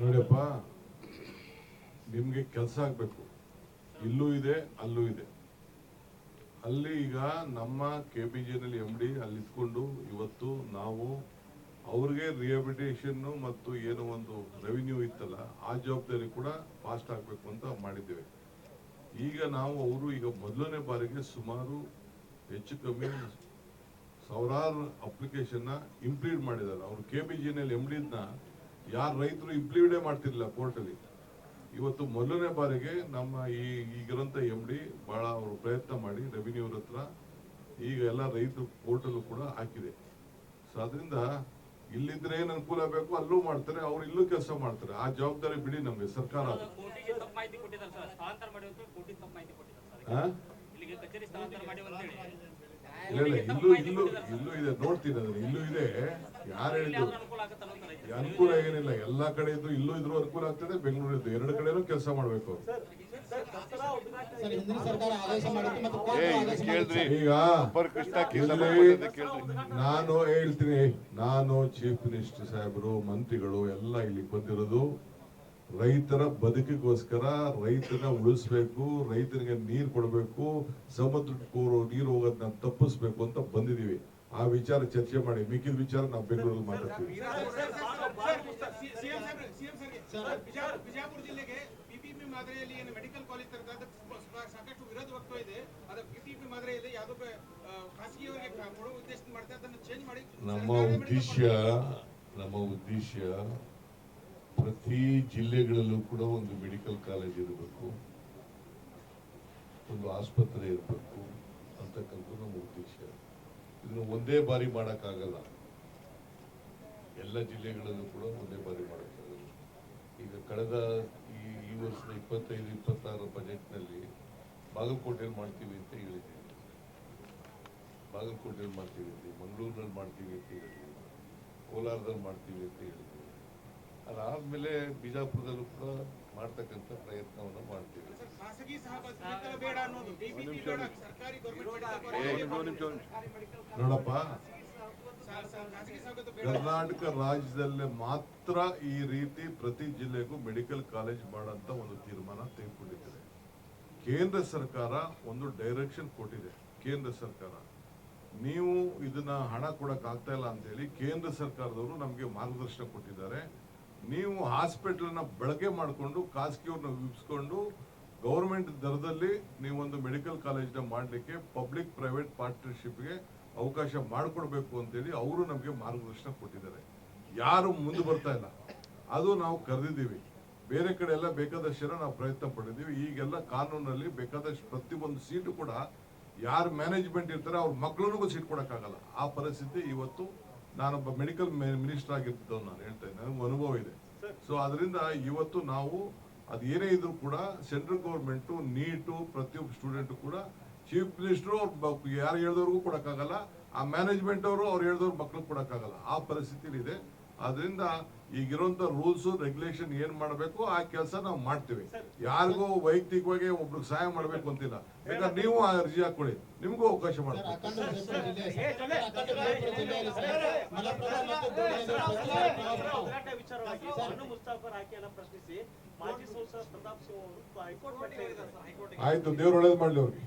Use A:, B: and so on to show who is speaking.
A: ನೋಡಿಯಪ್ಪ ನಿಮ್ಗೆ ಕೆಲಸ ಆಗ್ಬೇಕು. ಇಲ್ಲೂ ಇದೆ, ಅಲ್ಲೂ ಇದೆ. ಅಲ್ಲಿ ಈಗ ನಮ್ಮ ಕೆ ಬಿ ಜಿನಲ್ಲಿ ಎಂ ಡಿ ಅಲ್ಲಿ ಇದ್ಕೊಂಡು ಇವತ್ತು ನಾವು ಅವ್ರಿಗೆ ರಿಹಬಿಲಿಟೇಷನ್ ಮತ್ತು ಏನೋ ಒಂದು ರೆವಿನ್ಯೂ ಇತ್ತಲ್ಲ, ಆ ಜವಾಬ್ದಾರಿ ಕೂಡ ಫಾಸ್ಟ್ ಆಗ್ಬೇಕು ಅಂತ ಮಾಡಿದ್ದೇವೆ. ಈಗ ನಾವು ಅವರು ಈಗ ಮೊದಲನೇ ಬಾರಿಗೆ ಸುಮಾರು ಹೆಚ್ಚು ಕಮ್ಮಿ ಸಾವಿರಾರು ಅಪ್ಲಿಕೇಶನ್ ಇಂಪ್ಲೀಟ್ ಮಾಡಿದ್ದಾರೆ. ಅವರು ಕೆ ಬಿ ಜಿನಲ್ಲಿ ಎಂ ಡಿನ ಯಾರು ರೈತರು ಇಂಪ್ಲಿಮೆಂಟೇ ಮಾಡ್ತಿರ್ಲಿಲ್ಲ ಕೋರ್ಟಲ್ಲಿ ಇವತ್ತು ಮೊದಲನೇ ಬಾರಿಗೆ ನಮ್ಮ ಈ ಈಗಿರೋಂಥ ಎಂ ಡಿ ಬಹಳ ಅವರು ಪ್ರಯತ್ನ ಮಾಡಿ ರೆವಿನ್ಯೂ ಹತ್ರ. ಈಗ ಎಲ್ಲ ರೈತರು ಪೋರ್ಟಲ್ ಕೂಡ ಹಾಕಿದೆ. ಸೊ ಅದರಿಂದ ಇಲ್ಲಿದ್ರೆ ಏನು ಅನುಕೂಲ ಬೇಕು ಅಲ್ಲೂ ಮಾಡ್ತಾರೆ ಅವ್ರು ಇಲ್ಲೂ ಕೆಲಸ ಮಾಡ್ತಾರೆ. ಆ ಜವಾಬ್ದಾರಿ ಬಿಡಿ ನಮ್ಗೆ ಸರ್ಕಾರ ಹಾ? ಇಲ್ಲ ಇಲ್ಲ ಇಲ್ಲೂ ಇಲ್ಲೂ ಇಲ್ಲೂ ಇದೆ ನೋಡ್ತೀನಿ ಅದನ್ನ. ಇಲ್ಲೂ ಇದೆ. ಯಾರು ಹೇಳಿದ್ರು
B: ಅನುಕೂಲ
A: ಏನಿಲ್ಲ. ಎಲ್ಲಾ ಕಡೆ ಇದ್ದು ಇಲ್ಲೂ ಇದ್ರು ಅನುಕೂಲ ಆಗ್ತದೆ ಬೆಂಗಳೂರು ಇದ್ದು ಎರಡು ಕಡೆನೂ ಕೆಲಸ ಮಾಡ್ಬೇಕು. ಈಗ ನಾನು ಹೇಳ್ತೀನಿ ನಾನು ಚೀಫ್ ಮಿನಿಸ್ಟರ್ ಸಾಹೇಬರು ಮಂತ್ರಿಗಳು ಎಲ್ಲ ಇಲ್ಲಿ ಬಂದಿರೋದು. ರೈತರ ಬದುಕಿಗೋಸ್ಕರ ರೈತನ ಉಳಿಸ್ಬೇಕು ರೈತನಿಗೆ ನೀರು ಕೊಡಬೇಕು ಸಮುದ್ರಕ್ಕೆ ನೀರು ಹೋಗೋದನ್ನ ತಪ್ಪಿಸ್ಬೇಕು ಅಂತ ಬಂದಿದೀವಿ. ಆ ವಿಚಾರ ಚರ್ಚೆ ಮಾಡಿ ಮಿಕ್ಕಿದ ವಿಚಾರ ನಾವು ಬೆಂಗಳೂರಲ್ಲಿ ಮಾತಾಡ್ತೀವಿ.
C: ಮಾದರಿಯಲ್ಲಿ ಏನು ಮೆಡಿಕಲ್ ಕಾಲೇಜ್ ತರದ ಸಾಕಷ್ಟು ವಿರೋಧ ವ್ಯಕ್ತ ಇದೆ. ಅದು ಪಿಪಿಪಿ ಮಾದರಿಯಲ್ಲಿ ಯಾವುದೋ ಬೆ- ಆ, ಖಾಸಗಿಯವರಿಗೆ ಕ- ಉದ್ದೇಶ ಮಾಡ್ತಾರೆ ಅದನ್ನು ಚೇಂಜ್ ಮಾಡಿ.
A: ನಮ್ಮ ಉದ್ದೇಶ ನಮ್ಮ ಉದ್ದೇಶ ಪ್ರತಿ ಜಿಲ್ಲೆಗಳಲ್ಲೂ ಕೂಡ ಒಂದು ಮೆಡಿಕಲ್ ಕಾಲೇಜ್ ಇರಬೇಕು, ಒಂದು ಆಸ್ಪತ್ರೆ ಇರಬೇಕು ಅಂತಕ್ಕಂಥ ನಮ್ಮ ಉದ್ದೇಶ. ಇದನ್ನು ಒಂದೇ ಬಾರಿ ಮಾಡೋಕ್ಕಾಗಲ್ಲ. ಎಲ್ಲ ಜಿಲ್ಲೆಗಳಲ್ಲೂ ಕೂಡ ಒಂದೇ ಬಾರಿ ಮಾಡೋಕ್ಕಾಗಲ್ಲ. ಈಗ ಕಳೆದ ಈ ಈ ವರ್ಷದ ಇಪ್ಪತ್ತೈದು ಇಪ್ಪತ್ತಾರು ಬಜೆಟ್ನಲ್ಲಿ ಬಾಗಲಕೋಟೆಯಲ್ಲಿ ಮಾಡ್ತೀವಿ ಅಂತ ಹೇಳಿದ್ದೀವಿ ಬಾಗಲಕೋಟೆಯಲ್ಲಿ ಮಾಡ್ತೀವಿ ಅಂತ, ಮಂಗಳೂರಿನಲ್ಲಿ ಮಾಡ್ತೀವಿ ಅಂತ ಹೇಳಿದ್ವಿ ಕೋಲಾರದಲ್ಲಿ ಮಾಡ್ತೀವಿ ಅಂತ ಹೇಳಿದ್ವಿ ಅದಾದ್ಮೇಲೆ ಬಿಜಾಪುರದಲ್ಲೂ ಕೂಡ ಮಾಡ್ತಕ್ಕಂಥ ಪ್ರಯತ್ನವನ್ನು ಮಾಡ್ತೀವಿ. ನೋಡಪ್ಪ ಕರ್ನಾಟಕ ರಾಜ್ಯದಲ್ಲೇ ಮಾತ್ರ ಈ ರೀತಿ ಪ್ರತಿ ಜಿಲ್ಲೆಗೂ ಮೆಡಿಕಲ್ ಕಾಲೇಜ್ ಮಾಡಂತ ಒಂದು ತೀರ್ಮಾನ ತೆಗೆದುಕೊಂಡಿದ್ದಾರೆ ಕೇಂದ್ರ ಸರ್ಕಾರ ಒಂದು ಡೈರೆಕ್ಷನ್ ಕೊಟ್ಟಿದೆ ಕೇಂದ್ರ ಸರ್ಕಾರ. ನೀವು ಇದನ್ನ ಹಣ ಕೊಡಕ್ ಆಗ್ತಾ ಇಲ್ಲ ಅಂತೇಳಿ ಕೇಂದ್ರ ಸರ್ಕಾರದವರು ನಮಗೆ ಮಾರ್ಗದರ್ಶನ ಕೊಟ್ಟಿದ್ದಾರೆ. ನೀವು ಹಾಸ್ಪಿಟಲ್ನ ಬಳಕೆ ಮಾಡಿಕೊಂಡು ಖಾಸಗಿಯವ್ರನ್ನ ವಿಪ್ಸ್ಕೊಂಡು ಗೌರ್ಮೆಂಟ್ ದರದಲ್ಲಿ ನೀವೊಂದು ಮೆಡಿಕಲ್ ಕಾಲೇಜ್ನ ಮಾಡಲಿಕ್ಕೆ ಪಬ್ಲಿಕ್ ಪ್ರೈವೇಟ್ ಪಾರ್ಟ್ನರ್ಶಿಪ್ಗೆ ಅವಕಾಶ ಮಾಡಿಕೊಡ್ಬೇಕು ಅಂತೇಳಿ ಅವರು ನಮಗೆ ಮಾರ್ಗದರ್ಶನ ಕೊಟ್ಟಿದ್ದಾರೆ. ಯಾರು ಮುಂದೆ ಬರ್ತಾ ಇಲ್ಲ. ಅದು ನಾವು ಕರೆದಿದ್ದೀವಿ. ಬೇರೆ ಕಡೆ ಎಲ್ಲ ಬೇಕಾದಷ್ಟು ಜನ ನಾವು ಪ್ರಯತ್ನ ಪಡಿದ್ದೀವಿ ಈಗೆಲ್ಲ ಕಾನೂನಲ್ಲಿ ಬೇಕಾದಷ್ಟು ಪ್ರತಿಯೊಂದು ಸೀಟು ಕೂಡ ಯಾರು ಮ್ಯಾನೇಜ್ಮೆಂಟ್ ಇರ್ತಾರೆ ಅವ್ರ ಮಕ್ಕಳನ್ನೂ ಸೀಟ್ ಕೊಡೋಕ್ಕಾಗಲ್ಲ. ಆ ಪರಿಸ್ಥಿತಿ ಇವತ್ತು ನಾನೊಬ್ಬ ಮೆಡಿಕಲ್ ಮಿನಿಸ್ಟರ್ ಆಗಿರ್ತಿದ್ದವ್ ನಾನು ಹೇಳ್ತಾ ಇದ್ದೆ ನನಗೆ ಅನುಭವ ಇದೆ. ಸೊ ಅದರಿಂದ ಇವತ್ತು ನಾವು ಅದು ಏನೇ ಇದ್ರೂ ಕೂಡ ಸೆಂಟ್ರಲ್ ಗೌರ್ಮೆಂಟು ನೀಟು ಪ್ರತಿಯೊಬ್ಬ ಸ್ಟೂಡೆಂಟು ಕೂಡ ಚೀಫ್ ಮಿನಿಸ್ಟ್ರು ಅವ್ರು ಯಾರು ಹೇಳಿದವ್ರಿಗೂ ಕೊಡೋಕ್ಕಾಗಲ್ಲ. ಆ ಮ್ಯಾನೇಜ್ಮೆಂಟ್ ಅವರು ಅವ್ರು ಹೇಳಿದವ್ರ ಮಕ್ಳಿಗೆ ಕೊಡೋಕ್ಕಾಗಲ್ಲ. ಆ ಪರಿಸ್ಥಿತಿ ಇದೆ. ಅದರಿಂದ ಈಗಿರೋಂಥ ರೂಲ್ಸ್ ರೆಗ್ಯುಲೇಷನ್ ಏನ್ ಮಾಡಬೇಕು ಆ ಕೆಲಸ ನಾವು ಮಾಡ್ತೀವಿ. ಯಾರಿಗೂ ವೈಯಕ್ತಿಕವಾಗಿ ಒಬ್ರಿಗೆ ಸಹಾಯ ಮಾಡಬೇಕು ಅಂತಿಲ್ಲ. ಯಾಕಂದ್ರೆ ನೀವು ಆ ಅರ್ಜಿ ಹಾಕೊಳ್ಳಿ ನಿಮಗೂ ಅವಕಾಶ ಮಾಡ್ತೀವಿ. ಆಯ್ತು ದೇವ್ರ ಒಳ್ಳೇದು ಮಾಡ್ಲಿ ಅವ್ರಿಗೆ.